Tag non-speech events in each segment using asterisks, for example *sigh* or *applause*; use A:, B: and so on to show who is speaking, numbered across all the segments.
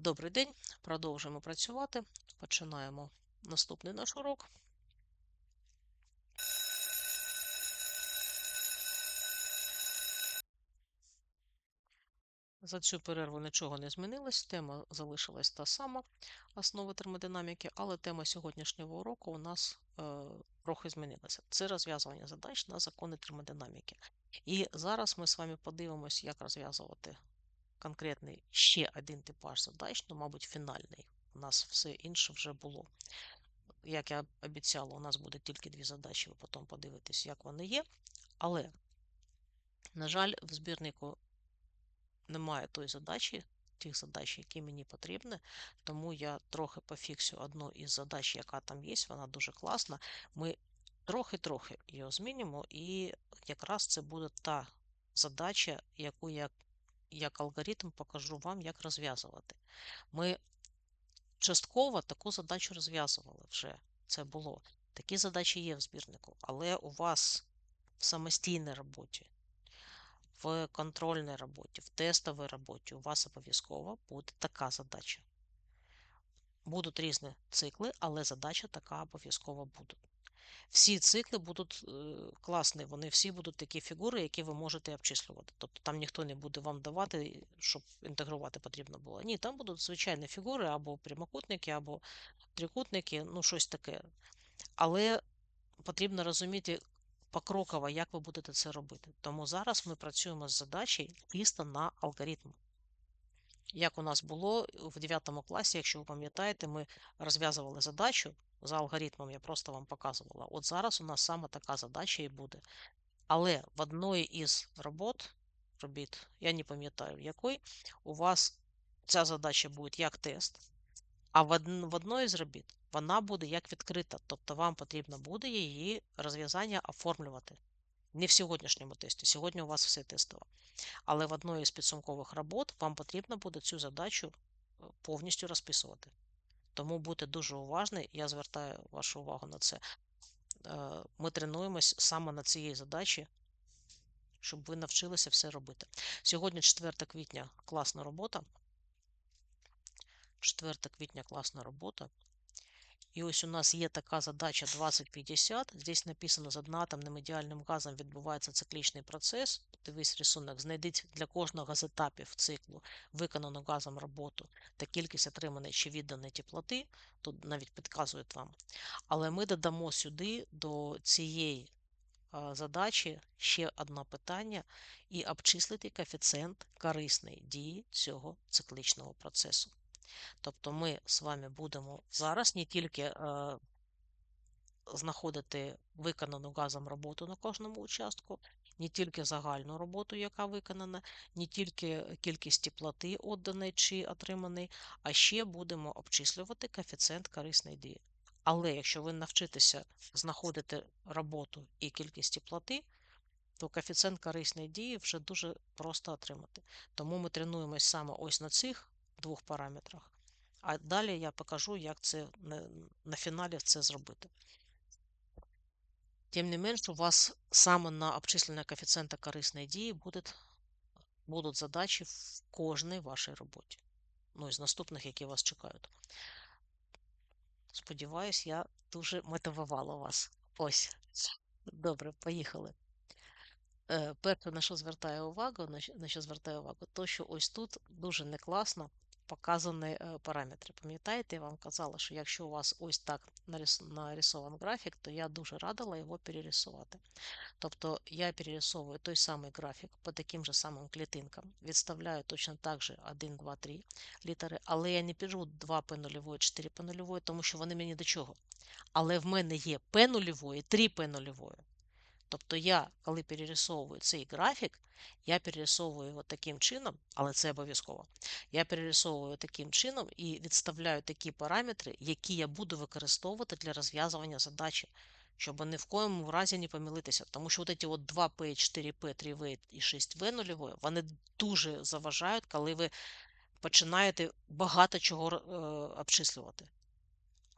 A: Добрий день, продовжуємо працювати. Починаємо наступний наш урок. За цю перерву нічого не змінилось, тема залишилась та сама основи термодинаміки, але тема сьогоднішнього уроку у нас е, трохи змінилася. Це розв'язування задач на закони термодинаміки. І зараз ми з вами подивимось, як розв'язувати конкретний ще один типаж задач, ну, мабуть, фінальний. У нас все інше вже було. Як я обіцяла, у нас буде тільки дві задачі, ви потім подивитесь, як вони є. Але, на жаль, в збірнику немає той задачі, тих задач, які мені потрібні, тому я трохи пофіксю одну із задач, яка там є, вона дуже класна. Ми трохи-трохи її змінимо, і якраз це буде та задача, яку я як алгоритм покажу вам, як розв'язувати. Ми частково таку задачу розв'язували вже. Це було. Такі задачі є в збірнику, але у вас в самостійній роботі, в контрольній роботі, в тестовій роботі у вас обов'язково буде така задача. Будуть різні цикли, але задача така обов'язково буде. Всі цикли будуть е, класні, вони всі будуть такі фігури, які ви можете обчислювати. Тобто там ніхто не буде вам давати, щоб інтегрувати потрібно було. Ні, там будуть звичайні фігури або прямокутники, або трикутники, ну щось таке. Але потрібно розуміти покроково, як ви будете це робити. Тому зараз ми працюємо з задачею чисто на алгоритм. Як у нас було в 9 класі, якщо ви пам'ятаєте, ми розв'язували задачу за алгоритмом, я просто вам показувала. От зараз у нас саме така задача і буде. Але в одної із робот, робіт, я не пам'ятаю в якої, у вас ця задача буде як тест, а в, в одної з робіт вона буде як відкрита. Тобто вам потрібно буде її розв'язання оформлювати. Не в сьогоднішньому тесті. Сьогодні у вас все тестово. Але в одної з підсумкових робот вам потрібно буде цю задачу е, повністю розписувати. Тому будьте дуже уважні, я звертаю вашу увагу на це. Е, ми тренуємось саме на цієї задачі, щоб ви навчилися все робити. Сьогодні 4 квітня класна робота. 4 квітня класна робота. І ось у нас є така задача 2050. Здесь написано, з одноатомним ідеальним газом відбувається циклічний процес. Дивись рисунок, знайдіть для кожного з етапів циклу виконану газом роботу та кількість отриманої чи відданої теплоти. Тут навіть підказують вам. Але ми додамо сюди до цієї задачі ще одне питання і обчислити коефіцієнт корисної дії цього циклічного процесу. Тобто ми з вами будемо зараз не тільки е, знаходити виконану газом роботу на кожному участку, не тільки загальну роботу, яка виконана, не тільки кількість теплоти відданої чи отриманої, а ще будемо обчислювати коефіцієнт корисної дії. Але якщо ви навчитеся знаходити роботу і кількість теплоти, то коефіцієнт корисної дії вже дуже просто отримати. Тому ми тренуємось саме ось на цих двох параметрах. А далі я покажу, як це на, на фіналі це зробити. Тим не менш, у вас саме на обчислення коефіцієнта корисної дії будуть, будуть задачі в кожній вашій роботі. Ну, із наступних, які вас чекають. Сподіваюсь, я дуже мотивувала вас. Ось. Добре, поїхали. Е, перше, на що звертаю увагу, на що звертаю увагу, то що ось тут дуже не класно показані е, параметри. Пам'ятаєте, я вам казала, що якщо у вас ось так нарисований графік, то я дуже радила його перерисувати. Тобто я перерисовую той самий графік по таким же самим клітинкам, відставляю точно так же 1, 2, 3 літери, але я не пишу 2 p 0 4 p 0 тому що вони мені до чого. Але в мене є p 0 3 p 0 Тобто я, коли перерисовую цей графік, я перерисовую його таким чином, але це обов'язково. Я перерисовую таким чином і відставляю такі параметри, які я буду використовувати для розв'язування задачі, щоб ні в коєму разі не помилитися. Тому що от ці от 2P, 4P, 3V і 6V нульової, вони дуже заважають, коли ви починаєте багато чого е, обчислювати.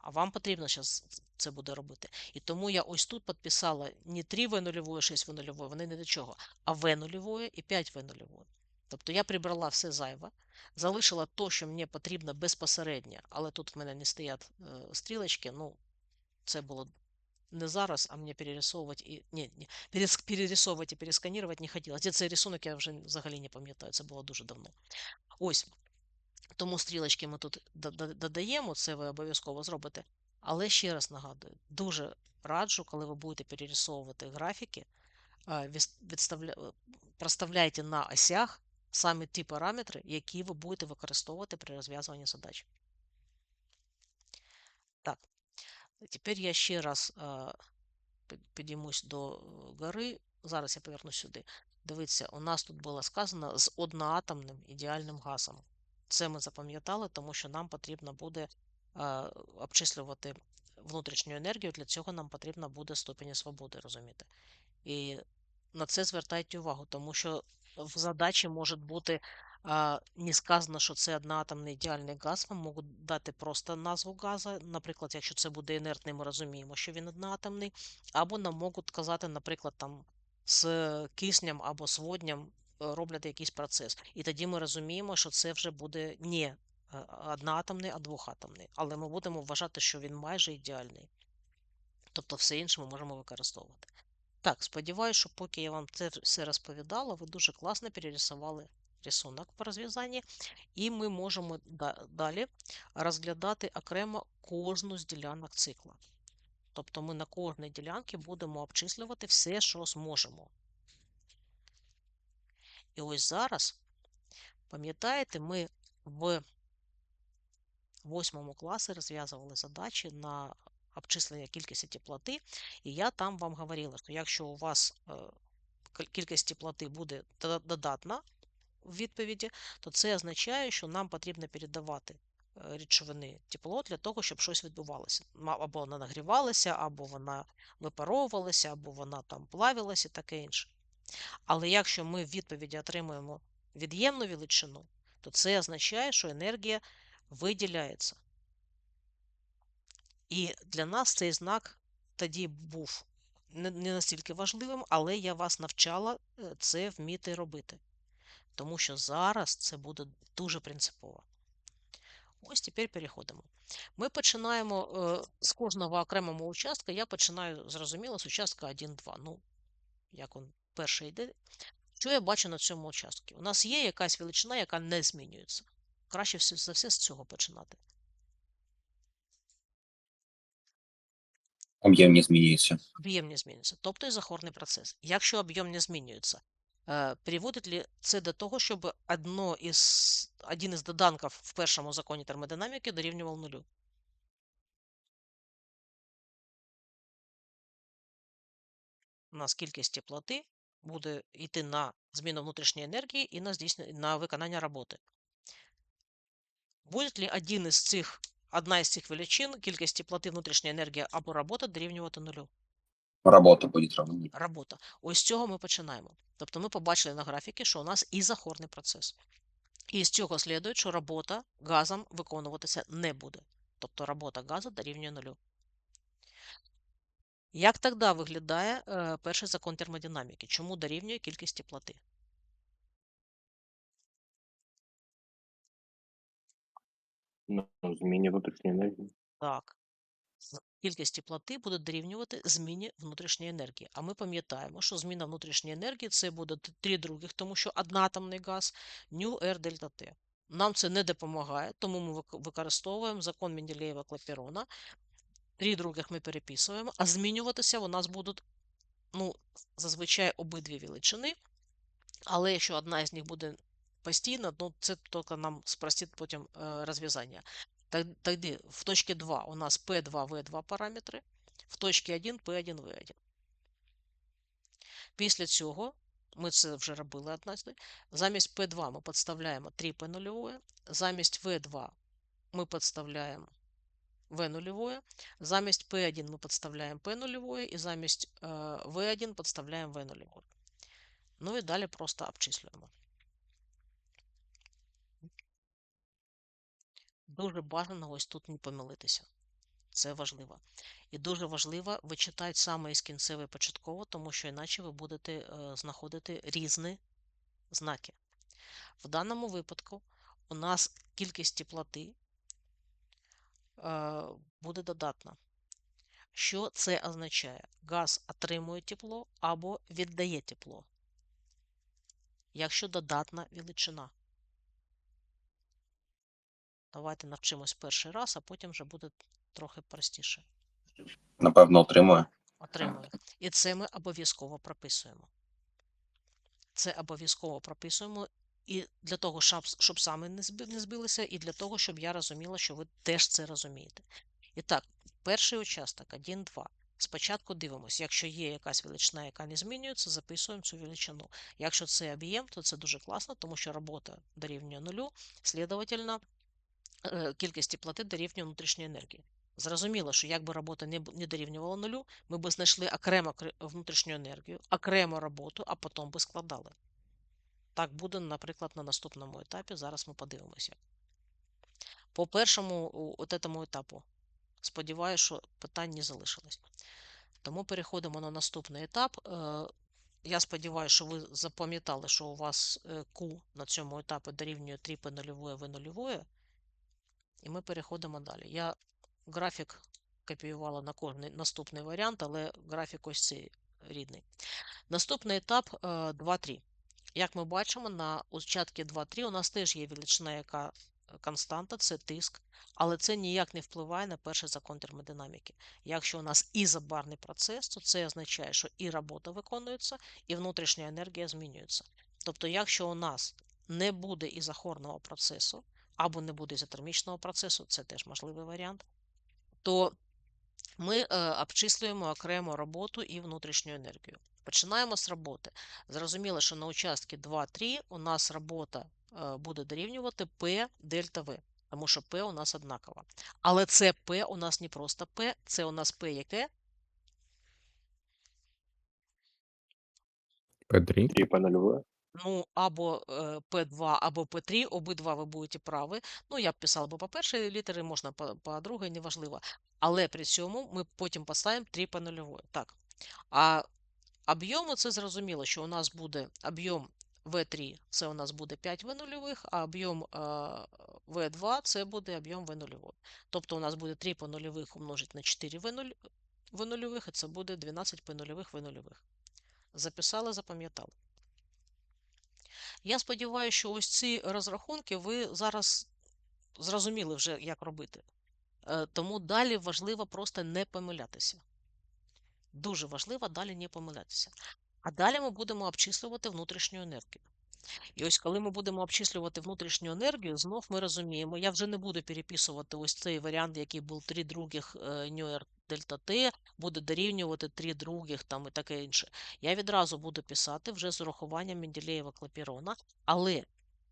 A: А вам потрібно зараз це буде робити. І тому я ось тут підписала не 3 В 0 6 В 0 вони не до чого, а В 0 і 5 В 0 Тобто я прибрала все зайве, залишила то, що мені потрібно безпосередньо, але тут в мене не стоять е, стрілочки. Ну, це було не зараз, а мені перерисовувати і ні, ні, перерисовувати і пересканувати не хотілося. Цей рисунок я вже взагалі не пам'ятаю, це було дуже давно. Ось. Тому стрілочки ми тут до- до- додаємо, це ви обов'язково зробите. Але ще раз нагадую, дуже раджу, коли ви будете перерисовувати графіки, відставля- е, проставляйте на осях саме ті параметри, які ви будете використовувати при розв'язуванні задач. Так, тепер я ще раз підіймусь до гори. Зараз я повернусь сюди. Дивіться, у нас тут було сказано з одноатомним ідеальним газом. Це ми запам'ятали, тому що нам потрібно буде а, обчислювати внутрішню енергію. Для цього нам потрібна буде ступені свободи, розумієте? І на це звертайте увагу, тому що в задачі може бути а, не сказано, що це одноатомний ідеальний газ. Вам можуть дати просто назву газу. Наприклад, якщо це буде інертний, ми розуміємо, що він одноатомний. Або нам можуть сказати, наприклад, там з киснем або з водням е, роблять якийсь процес. І тоді ми розуміємо, що це вже буде не е, одноатомний, а двохатомний. Але ми будемо вважати, що він майже ідеальний. Тобто все інше ми можемо використовувати. Так, сподіваюся, що поки я вам це все розповідала, ви дуже класно перерисували рисунок по розв'язанні, і ми можемо далі розглядати окремо кожну з ділянок цикла. Тобто ми на кожній ділянці будемо обчислювати все, що зможемо. І ось зараз, пам'ятаєте, ми в восьмому класі розв'язували задачі на обчислення кількості теплоти, і я там вам говорила, що якщо у вас е, кількість теплоти буде додатна в відповіді, то це означає, що нам потрібно передавати е, речовини тепло для того, щоб щось відбувалося. Або вона нагрівалася, або вона випаровувалася, або вона там плавилася і таке інше. Але якщо ми в відповіді отримуємо від'ємну величину, то це означає, що енергія виділяється. І для нас цей знак тоді був не настільки важливим, але я вас навчала е, це вміти робити. Тому що зараз це буде дуже принципово. Ось тепер переходимо. Ми починаємо е, з кожного окремого участка. Я починаю, зрозуміло, з участка 1-2. Ну, як він перший йде. Що я бачу на цьому участку? У нас є якась величина, яка не змінюється. Краще все- за все з цього починати.
B: Об'єм не змінюється.
A: Об'єм не змінюється, тобто і захорний процес. Якщо об'єм не змінюється, е, приводить ли це до того, щоб одно із, один із доданків в першому законі термодинаміки дорівнював нулю? У нас кількість теплоти буде йти на зміну внутрішньої енергії і на здійснення на виконання роботи. Буде ли один із цих, одна із цих величин, кількість теплоти, внутрішня енергія або робота дорівнювати нулю?
B: Робота буде равна.
A: робота. Ось з цього ми починаємо. Тобто ми побачили на графіки, що у нас ізохорний процес. І з цього слідує, що робота газом виконуватися не буде. Тобто робота газу дорівнює нулю. Як тоді виглядає е, перший закон термодинаміки? Чому дорівнює кількість теплоти?
C: Ну, зміні внутрішньої енергії.
A: Так. Кількість теплоти буде дорівнювати зміні внутрішньої енергії. А ми пам'ятаємо, що зміна внутрішньої енергії це буде т- три других, тому що одноатомний газ ню R дельта Т. Нам це не допомагає, тому ми використовуємо закон Менделєєва Клаперона. Других ми переписуємо, а змінюватися у нас будуть ну, зазвичай обидві величини. Але якщо одна із них буде постійна, ну це тільки нам спростить потім е, розв'язання. Тоді в точці 2 у нас P2, V2 параметри, в точці 1 P1, V1. Після цього ми це вже робили однажды. Замість P2 ми підставляємо 3 P нульове, замість V2 ми підставляємо V нульове, замість P1 ми підставляємо P нульове і замість е, V1 підставляємо V нульове. Ну і далі просто обчислюємо. Дуже бажано ось тут не помилитися. Це важливо. І дуже важливо вичитати саме із кінцевої початково, тому що іначе ви будете е, знаходити різні знаки. В даному випадку у нас кількість теплоти буде додатна. Що це означає? Газ отримує тепло або віддає тепло, якщо додатна величина. Давайте навчимось перший раз, а потім вже буде трохи простіше.
B: Напевно, отримує.
A: Отримує. І це ми обов'язково прописуємо. Це обов'язково прописуємо і для того, щоб, саме не, збилися, і для того, щоб я розуміла, що ви теж це розумієте. І так, перший участок 1-2. Спочатку дивимося, якщо є якась величина, яка не змінюється, записуємо цю величину. Якщо це об'єм, то це дуже класно, тому що робота дорівнює нулю, слідовательно, е, кількість теплоти дорівнює внутрішньої енергії. Зрозуміло, що якби робота не, дорівнювала нулю, ми б знайшли окремо внутрішню енергію, окремо роботу, а потім би складали. Так буде, наприклад, на наступному етапі. Зараз ми подивимося. По першому от этому етапу, сподіваюся, що питань не залишилось. Тому переходимо на наступний етап. Е, Я сподіваюся, що ви запам'ятали, що у вас е, Q на цьому етапі дорівнює 3 p 0 v 0 і ми переходимо далі. Я графік копіювала на кожний наступний варіант, але графік ось цей рідний. Наступний етап е, 2-3. Як ми бачимо, на участки 2-3 у нас теж є величина, яка е, константа, це тиск, але це ніяк не впливає на перший закон термодинаміки. Якщо у нас ізобарний процес, то це означає, що і робота виконується, і внутрішня енергія змінюється. Тобто, якщо у нас не буде ізохорного процесу, або не буде ізотермічного процесу, це теж можливий варіант, то ми е, обчислюємо окремо роботу і внутрішню енергію. Починаємо з роботи. Зрозуміло, що на участки 2-3 у нас робота е, буде дорівнювати P дельта V, тому що P у нас однакова. Але це P у нас не просто P, це у нас P яке?
D: П3.
C: 3 по.
A: Ну, або е, P2, або P3, обидва ви будете праві. Ну, я б писала би по першій літері, можна по, по другій, неважливо. Але при цьому ми потім поставимо 3 по нульової. Так. А об'єму це зрозуміло, що у нас буде об'єм V3, це у нас буде 5 В нульових, а об'єм е, V2 це буде об'єм В нульової. Тобто у нас буде 3 по нульових умножити на 4 В нульових, і це буде 12 по нульових В нульових. Записали, запам'ятали. Я сподіваюся, що ось ці розрахунки ви зараз зрозуміли вже, як робити. Е, Тому далі важливо просто не помилятися. Дуже важливо далі не помилятися. А далі ми будемо обчислювати внутрішню енергію. І ось коли ми будемо обчислювати внутрішню енергію, знов ми розуміємо, я вже не буду переписувати ось цей варіант, який був 3 других е, Ньюер дельта Т, буде дорівнювати 3 других там і таке інше. Я відразу буду писати вже з урахуванням Менделєєва клапірона, але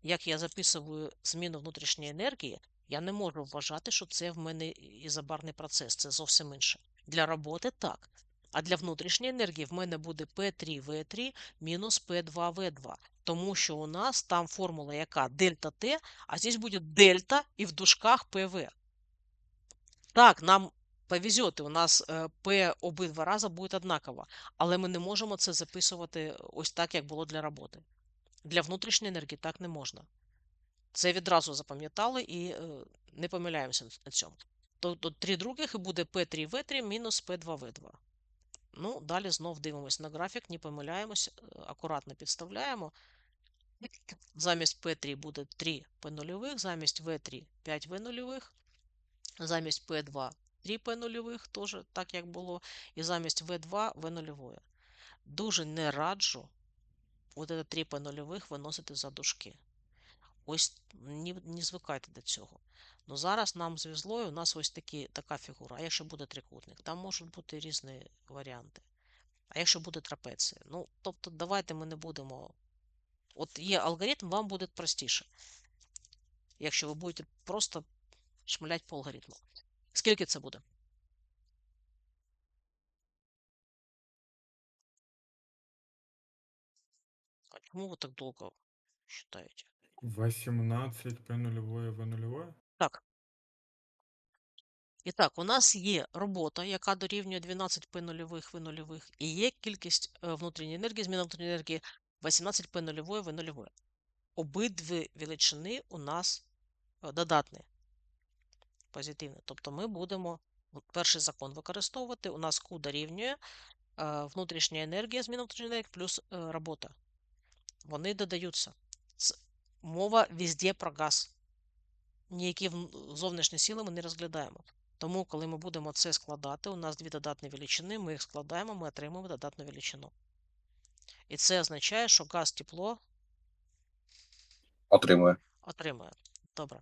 A: як я записую зміну внутрішньої енергії, я не можу вважати, що це в мене ізобарний процес, це зовсім інше. Для роботи так. А для внутрішньої енергії в мене буде P3V3 мінус P2V2. Тому що у нас там формула яка дельта Т, а здесь буде дельта і в дужках ПВ. Так, нам повезет, у нас е, П обидва рази буде однаково, але ми не можемо це записувати ось так, як було для роботи. Для внутрішньої енергії так не можна. Це відразу запам'ятали і е, не помиляємося на цьому. Тобто 3 других і буде P3V3 мінус P2V2. Ну, далі знов дивимося на графік, не помиляємось, е, акуратно підставляємо. Замість P3 буде 3 P нульових, замість V3 5 V нульових, замість P2 3 P нульових, теж так як було, і замість V2 V нульової. Дуже не раджу от це 3 P нульових виносити за дужки. Ось не, не звикайте до цього. Ну зараз нам звезло, і у нас ось такі, така фігура. А якщо буде трикутник, там можуть бути різні варіанти. А якщо буде трапеція? Ну, тобто, давайте ми не будемо. От є алгоритм, вам буде простіше. Якщо ви будете просто шмаляти по алгоритму. Скільки це буде? А чому ви так довго считаєте?
D: 18 П нулевое В нулевое.
A: Так. І так, у нас є робота, яка дорівнює 12 П нульових В нульових, і є кількість е, внутрішньої енергії, зміна внутрішньої енергії 18 П нульової В нульової. обидві величини у нас е, додатні, позитивні. Тобто ми будемо перший закон використовувати. У нас Q дорівнює е, внутрішня енергія, зміна внутрішньої енергії плюс е, робота. Вони додаються. Мова везде про газ. Ніякі зовнішні сили ми не розглядаємо. Тому, коли ми будемо це складати, у нас дві додатні величини, ми їх складаємо, ми отримуємо додатну величину. І це означає, що газ тепло
B: Отримує.
A: отримує. Добре.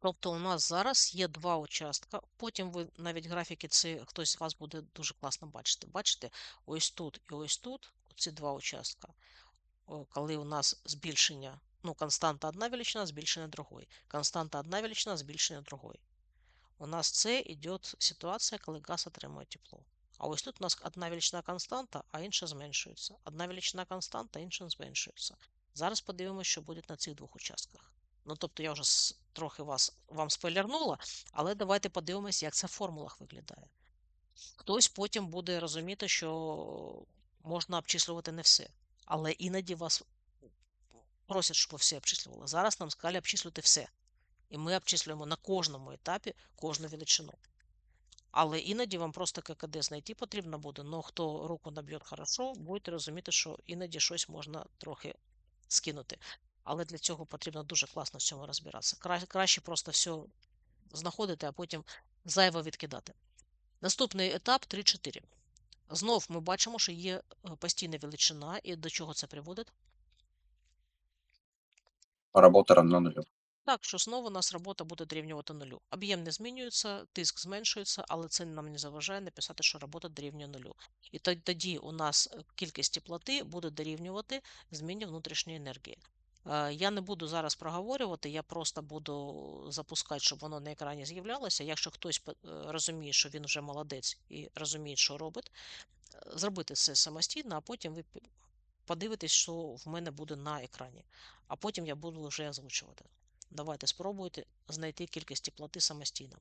A: Тобто у нас зараз є два участка. Потім ви навіть графіки ці хтось з вас буде дуже класно бачити. Бачите, ось тут і ось тут ці два участка. О, Коли у нас збільшення, ну, константа одна величина, збільшення другої. Константа одна величина, збільшення другої. У нас це йде ситуація, коли газ отримує тепло. А ось тут у нас одна величина константа, а інша зменшується. Одна величина константа, інша зменшується. Зараз подивимося, що буде на цих двох участках. Ну, тобто я вже трохи вас, вам спойлернула, але давайте подивимось, як це в формулах виглядає. Хтось потім буде розуміти, що можна обчислювати не все. Але іноді вас просять, щоб ви все обчислювали. Зараз нам сказали обчислювати все. І ми обчислюємо на кожному етапі кожну величину. Але іноді вам просто ККД знайти потрібно буде, але хто руку наб'є хорошо, будете розуміти, що іноді щось можна трохи скинути. Але для цього потрібно дуже класно в цьому розбиратися. Краще просто все знаходити, а потім зайво відкидати. Наступний етап 3-4. Знов ми бачимо, що є е, постійна величина, і до чого це приводить?
B: Робота равна нулю.
A: Так, що знову у нас робота буде дорівнювати нулю. Об'єм не змінюється, тиск зменшується, але це нам не заважає написати, що робота дорівнює нулю. І тоді у нас кількість теплоти буде дорівнювати зміні внутрішньої енергії. Е, Я не буду зараз проговорювати, я просто буду запускати, щоб воно на екрані з'являлося. Якщо хтось е, розуміє, що він вже молодець і розуміє, що робить, е, зробити це самостійно, а потім ви подивитесь, що в мене буде на екрані. А потім я буду вже озвучувати. Давайте спробуйте знайти кількість теплоти самостійно.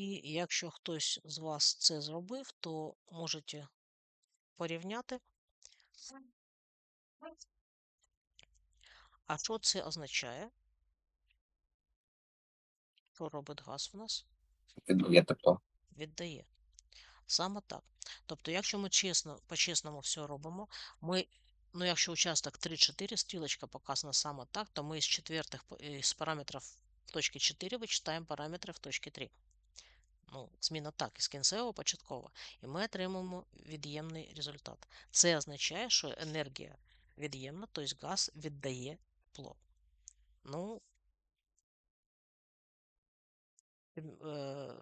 A: І якщо хтось з вас це зробив, то можете порівняти. А що це означає? Що робить газ у нас?
B: Віддає тепло.
A: Віддає. Саме так. Тобто, якщо ми чесно, по-чесному все робимо, ми, ну якщо участок 3-4, стрілочка показана саме так, то ми з четвертих е, з параметрів в точки 4 вичитаємо параметри в точці 3. Ну, зміна так, із кінцевого початково. І ми отримуємо від'ємний результат. Це означає, що енергія від'ємна, тобто газ віддає тепло. Ну, Тем- е,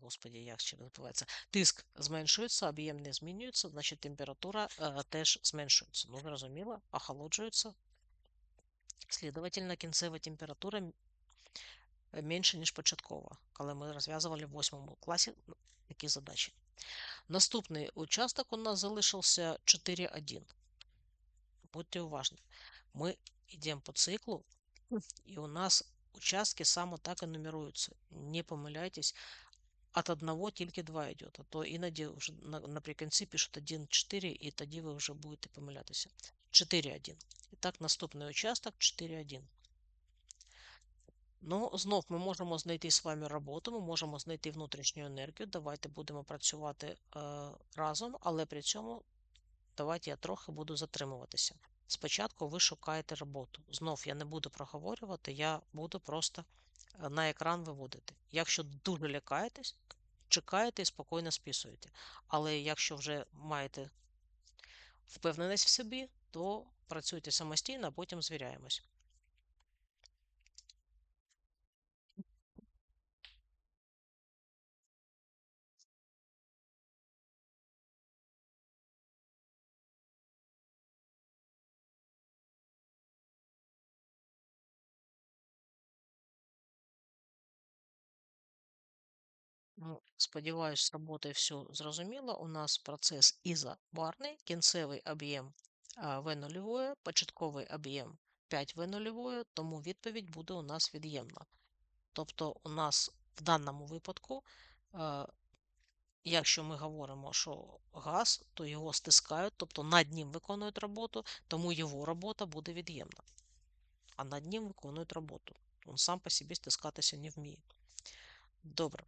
A: Господі, як ще називається? Тиск зменшується, об'єм не змінюється, значить температура е, теж зменшується. Ну, зрозуміло, охолоджується. Слідовательно, кінцева температура менше, ніж початкова, коли ми розв'язували в восьмому класі такі задачі. Наступний участок у нас залишився 4.1. Будьте уважні. Ми йдемо по циклу, і у нас участки саме так і нумеруються. Не помиляйтесь, от одного тільки два йде, а то іноді вже на- наприкінці пишуть 1.4, і тоді ви вже будете помилятися. 4.1. І так, наступний участок 4.1. Ну, знов ми можемо знайти з вами роботу, ми можемо знайти внутрішню енергію. Давайте будемо працювати е, разом, але при цьому давайте я трохи буду затримуватися. Спочатку ви шукаєте роботу. Знов я не буду проговорювати, я буду просто е, на екран виводити. Якщо дуже лякаєтесь, чекаєте і спокійно списуєте. Але якщо вже маєте впевненість в собі, то працюйте самостійно, а потім звіряємось. Ну, сподіваюсь, з роботою все зрозуміло. У нас процес ізобарний, кінцевий об'єм а, В нульової, початковий об'єм 5 В нульової, тому відповідь буде у нас від'ємна. Тобто у нас в даному випадку, якщо ми говоримо, що газ, то його стискають, тобто над ним виконують роботу, тому його робота буде від'ємна. А над ним виконують роботу. Він сам по собі стискатися не вміє. Добре.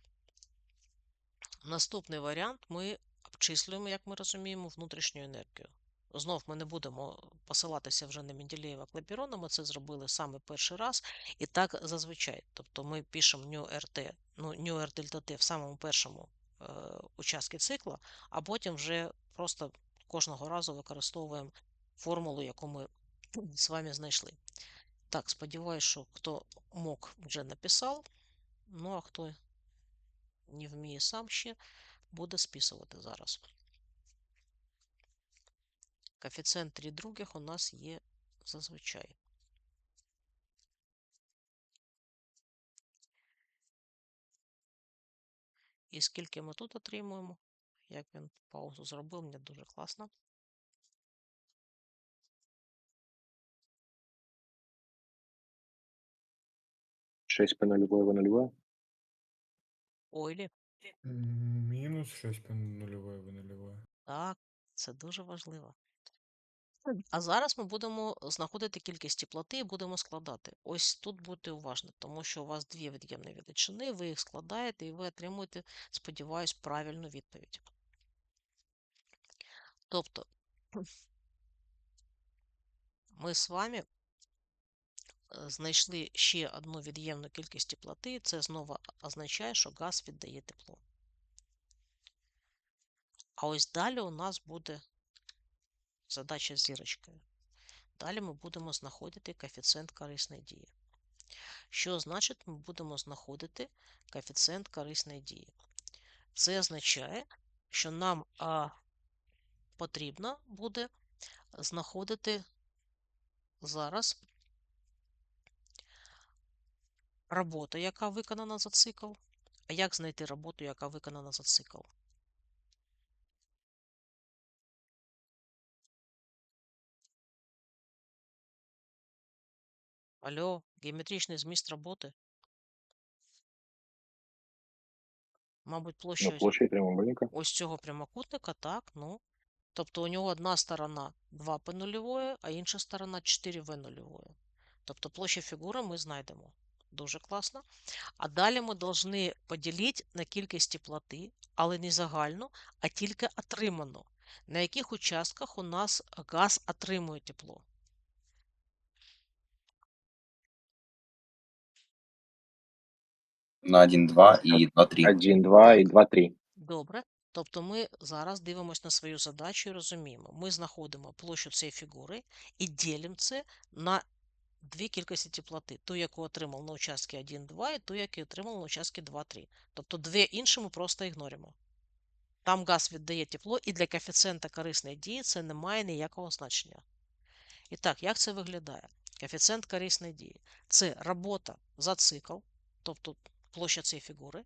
A: Наступний варіант ми обчислюємо, як ми розуміємо, внутрішню енергію. Знов ми не будемо посилатися вже на Менделєєва Клапірона, ми це зробили саме перший раз, і так зазвичай. Тобто ми пишемо new RT, ну, new R дельта T в самому першому е, участку цикла, а потім вже просто кожного разу використовуємо формулу, яку ми з вами знайшли. Так, сподіваюся, що хто мог вже написав. Ну, а хто не вміє сам ще, буде списувати зараз. Коефіцієнт 3 других у нас є зазвичай. І скільки ми тут отримуємо? Як він паузу зробив, мені дуже класно.
C: Шесть по В нулевой.
A: Ойлі.
D: Мінус 6 по нульової в.
A: Так, це дуже важливо. А зараз ми будемо знаходити кількість теплоти і будемо складати. Ось тут будьте уважні, тому що у вас дві від'ємні величини, ви їх складаєте і ви отримуєте, сподіваюсь, правильну відповідь. Тобто, *clears throat* ми з вами знайшли ще одну від'ємну кількість теплоти, це знову означає, що газ віддає тепло. А ось далі у нас буде задача з зірочкою. Далі ми будемо знаходити коефіцієнт корисної дії. Що значить ми будемо знаходити коефіцієнт корисної дії? Це означає, що нам а, потрібно буде знаходити зараз роботу, яка виконана за цикл. А як знайти роботу, яка виконана за цикл? Алло, геометричний зміст роботи? Мабуть, площа
C: Ну, площадь прямоугольника.
A: ось цього прямокутника, так, ну. Тобто у нього одна сторона 2 p нульової, а інша сторона 4 v нульової. Тобто площа фігури ми знайдемо. Дуже класно. А далі ми повинні поділити на кількість теплоти, але не загальну, а тільки отриману. На яких участках у нас газ отримує тепло.
B: На 1, 2 и 2, 3.
C: Один, два и два, три.
A: Добре. Тобто ми зараз дивимося на свою задачу і розуміємо. Ми знаходимо площу цієї фігури і ділимо це на дві кількості теплоти. Ту, яку отримав на участки 1, 2, і ту, яку отримав на участки 2, 3. Тобто дві інші ми просто ігноримо. Там газ віддає тепло, і для коефіцієнта корисної дії це не має ніякого значення. І так, як це виглядає? Коефіцієнт корисної дії це робота за цикл, тобто площа цієї фігури,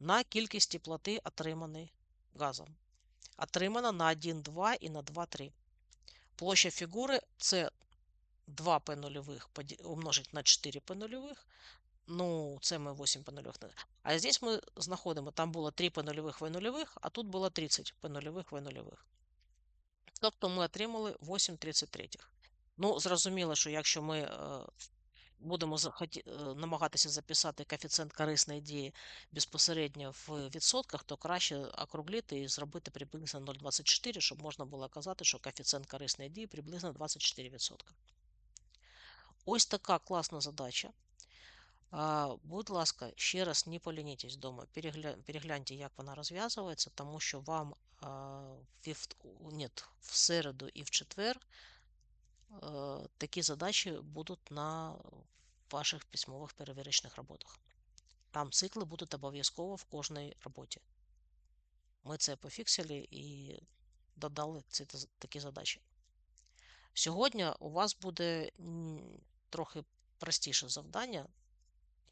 A: на кількість теплоти, отриманої газом. Отримана на 1, 2 і на 2, 3. Площа фігури це 2 p нульових умножить на 4 p нульових. Ну, це ми 8 p нульових. А здесь ми знаходимо, там було 3 p нульових в нульових, а тут було 30 p нульових в нульових. Тобто ми отримали 8 33. Ну, зрозуміло, що якщо ми е, будемо е, намагатися записати коефіцієнт корисної дії безпосередньо в відсотках, то краще округлити і зробити приблизно 0,24, щоб можна було казати, що коефіцієнт корисної дії приблизно 24%. Ось така класна задача. Будь ласка, ще раз не полінітесь вдома, перегля... перегляньте, як вона розв'язується, тому що вам нет, в середу і в четвер такі задачі будуть на ваших письмових перевірочних роботах. Там цикли будуть обов'язково в кожній роботі. Ми це пофіксили і додали ці такі задачі. Сьогодні у вас буде трохи простіше завдання,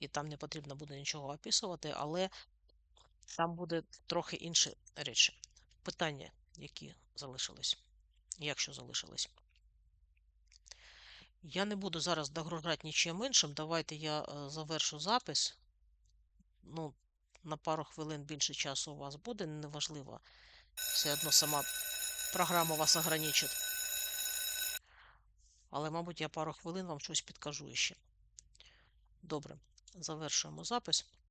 A: і там не потрібно буде нічого описувати, але Там буде трохи інші речі. Питання, які залишились, якщо залишились. Я не буду зараз догружати нічим іншим. Давайте я е, завершу запис. Ну, на пару хвилин більше часу у вас буде, неважливо. Все одно сама програма вас ограничить. Але, мабуть, я пару хвилин вам щось підкажу іще. Добре, завершуємо запис.